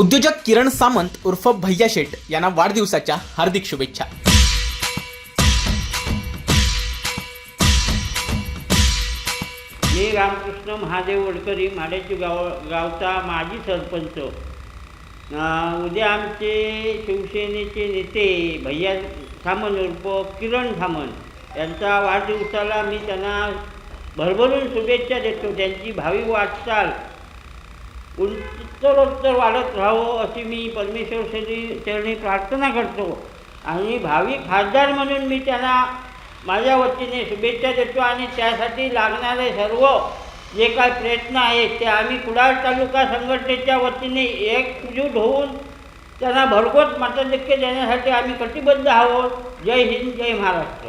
उद्योजक किरण सामंत उर्फ भैया शेठ यांना वाढदिवसाच्या हार्दिक शुभेच्छा. मी रामकृष्ण महादेव वडकरी माड्याची गाव गावचा माजी सरपंच. उद्या आमचे शिवसेनेचे नेते भैया सामंत उर्फ किरण सामंत यांचा वाढदिवसाला मी त्यांना भरभरून शुभेच्छा देतो. त्यांची भावी वाटचाल उत्तरोत्तर वाढत राहावं अशी मी परमेश्वर श्री चरणी प्रार्थना करतो. आणि भावी खासदार म्हणून मी त्यांना माझ्या वतीने शुभेच्छा देतो आणि त्यासाठी लागणारे सर्व जे काय प्रयत्न आहेत ते आम्ही कुडाळ तालुका संघटनेच्या वतीने एकजूट होऊन त्यांना भरघोस मताधिक्य देण्यासाठी आम्ही कटिबद्ध आहोत. जय हिंद जय महाराष्ट्र.